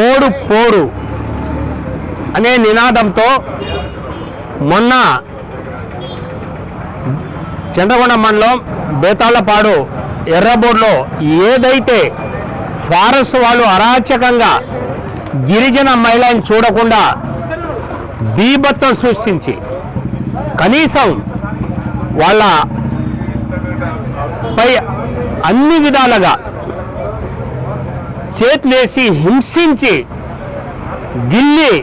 ఓడు పోరు అనే నినాదంతో మొన్న చంద్రగొండ మండలం బేతాళ్ళపాడు ఎర్రబోర్లో ఏదైతే ఫారెస్ట్ వాళ్ళు అరాచకంగా గిరిజన మహిళని చూడకుండా బీభత్సం సృష్టించి కనీసం వాళ్ళ పై అన్ని విధాలుగా చేతులేసి హింసించి గిల్లి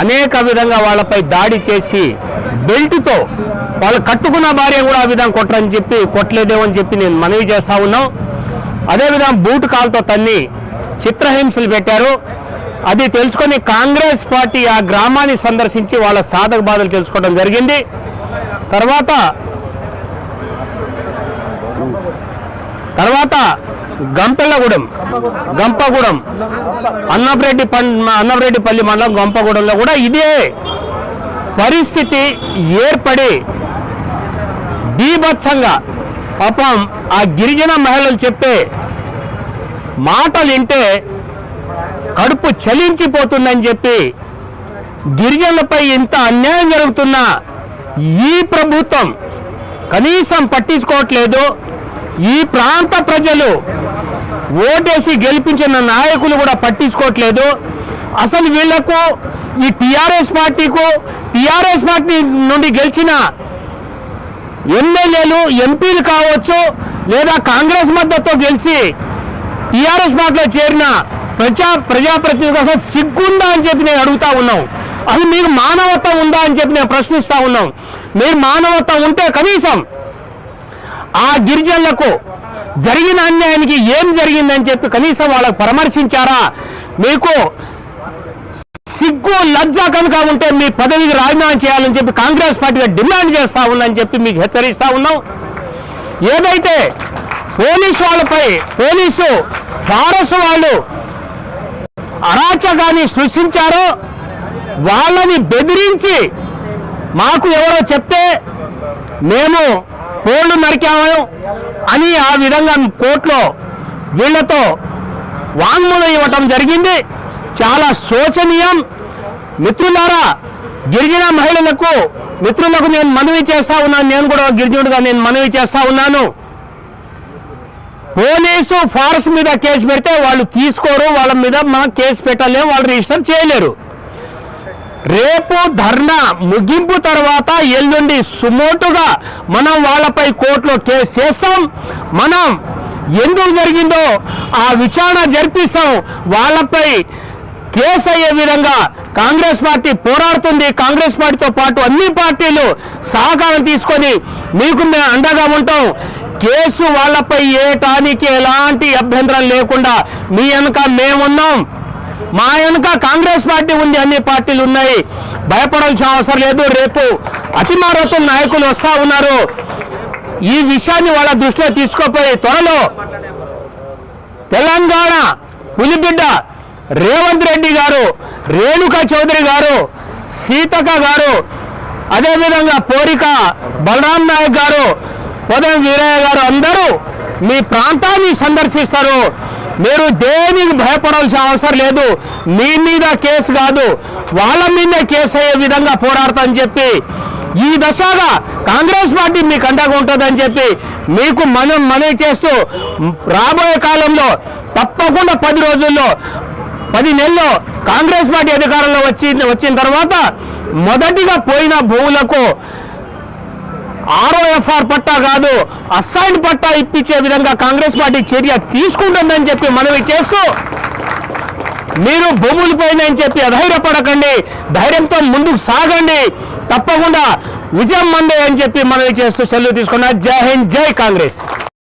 అనేక విధంగా వాళ్ళపై దాడి చేసి బెల్ట్తో వాళ్ళు కట్టుకున్న భార్య కూడా ఆ విధంగా కొట్టరని చెప్పి కొట్టలేదేమని చెప్పి నేను మనవి చేస్తా ఉన్నాం. అదేవిధంగా బూట్ కాల్తో తన్ని చిత్రహింసలు పెట్టారు. అది తెలుసుకొని కాంగ్రెస్ పార్టీ ఆ గ్రామాన్ని సందర్శించి వాళ్ళ సాధక బాధలు తెలుసుకోవడం జరిగింది. తర్వాత తర్వాత గంపెల్లగూడెం. గంపగూడెం. అన్నపరెడ్డి పం అన్నపరెడ్డిపల్లి మండలం గంపగూడెంలో కూడా ఇదే పరిస్థితి ఏర్పడి బీభత్సంగా పాపం ఆ గిరిజన మహిళలు చెప్పే మాటలు వింటే కడుపు చలించిపోతుందని చెప్పి గిరిజనులపై ఇంత అన్యాయం జరుగుతున్న ఈ ప్రభుత్వం కనీసం పట్టించుకోవట్లేదు. ఈ ప్రాంత ప్రజలు ఓటేసి గెలిపించిన నాయకులు కూడా పట్టించుకోవట్లేదు. అసలు వీళ్ళకు ఈ టిఆర్ఎస్ పార్టీకు టిఆర్ఎస్ పార్టీ నుండి గెలిచిన ఎమ్మెల్యేలు ఎంపీలు కావచ్చు లేదా కాంగ్రెస్ మద్దతుతో గెలిచి టీఆర్ఎస్ పార్టీలో చేరిన ప్రజా ప్రజాప్రతినిధి కోసం సిగ్గుందా అని చెప్పి నేను అడుగుతా ఉన్నాం. అది మీకు మానవత్వం ఉందా అని చెప్పి నేను ప్రశ్నిస్తా ఉన్నాం. మీరు మానవత్వం ఉంటే కనీసం ఆ గిరిజనులకు జరిగిన అన్యాయానికి ఏం జరిగిందని చెప్పి కనీసం వాళ్ళకు పరామర్శించారా? మీకు సిగ్గు లజ్జ కనుక ఉంటే మీ పదవికి రాజీనామా చేయాలని చెప్పి కాంగ్రెస్ పార్టీగా డిమాండ్ చేస్తా ఉందని చెప్పి మీకు హెచ్చరిస్తా ఉన్నాం. ఏదైతే పోలీసు వాళ్ళపై పోలీసు ఫారెస్ట్ వాళ్ళు అరాచకాన్ని సృష్టించారో వాళ్ళని బెదిరించి మాకు ఎవరో చెప్తే మేము కోళ్ళు నరికాము అని ఆ విధంగా కోర్టులో వీళ్ళతో వాంగ్మూలం ఇవ్వటం జరిగింది. చాలా శోచనీయం. మిత్రులారా గిరిజన మహిళలకు మిత్రులకు నేను మనవి చేస్తా ఉన్నాను. నేను కూడా గిరిజనుడిగా నేను మనవి చేస్తా ఉన్నాను. పోలీసు ఫారెస్ట్ మీద కేసు పెడితే వాళ్ళు తీసుకోరు. వాళ్ళ మీద మనం కేసు పెట్టలేము. వాళ్ళు రిజిస్టర్ చేయలేరు. రేపు ధర్నా ముగింపు తర్వాత ఎల్లుండి సుమోటుగా మనం వాళ్ళపై కోర్టులో కేసు చేస్తాం. మనం ఎందుకు జరిగిందో ఆ విచారణ జరిపిస్తాం. వాళ్ళపై కేసు అయ్యే విధంగా కాంగ్రెస్ పార్టీ పోరాడుతుంది. కాంగ్రెస్ పార్టీతో పాటు అన్ని పార్టీలు సహకారం తీసుకొని మీకు మేము అండగా ఉంటాం. కేసు వాళ్ళపై ఏటానికి ఎలాంటి అభ్యంతరం లేకుండా మీ వెనుక మేమున్నాం. మా వెనుక కాంగ్రెస్ పార్టీ ఉంది అన్ని పార్టీలు ఉన్నాయి. భయపడాల్సిన అవసరం లేదు. రేపు అతిమారతం నాయకులు వస్తా ఉన్నారు. ఈ విషయాన్ని వాళ్ళ దృష్టిలో తీసుకోపోయి త్వరలో తెలంగాణ పులిబిడ్డ రేవంత్ రెడ్డి గారు రేణుకా చౌదరి గారు సీతక గారు అదేవిధంగా పోరిక బలరాం నాయక్ గారు ఉదయం వీరయ్య గారు అందరూ మీ ప్రాంతాన్ని సందర్శిస్తారు. మీరు దేనికి భయపడాల్సిన అవసరం లేదు. మీ మీద కేసు కాదు వాళ్ళ మీదే కేసు అయ్యే విధంగా పోరాడతామని చెప్పి ఈ దశగా కాంగ్రెస్ పార్టీ మీకు అండగా ఉంటుందని చెప్పి మీకు మనం మనవి చేస్తూ రాబోయే కాలంలో తప్పకుండా పది రోజుల్లో పది నెలల్లో కాంగ్రెస్ పార్టీ అధికారంలో వచ్చి వచ్చిన తర్వాత మొదటిగా పోయిన భూములకు ఆర్ఓఎఫ్ఆర్ పట్టా కాదు అసైన్ పట్టా ఇప్పించే విధంగా కాంగ్రెస్ పార్టీ చర్య తీసుకుంటుందని చెప్పి మనవి చేస్తూ మీరు భూములు పోయిందని చెప్పి అధైర్యపడకండి ధైర్యంతో ముందుకు సాగండి తప్పకుండా విజయం మందే అని చెప్పి మనవి చేస్తూ సెలవు తీసుకున్నా జై హింద్ జై కాంగ్రెస్.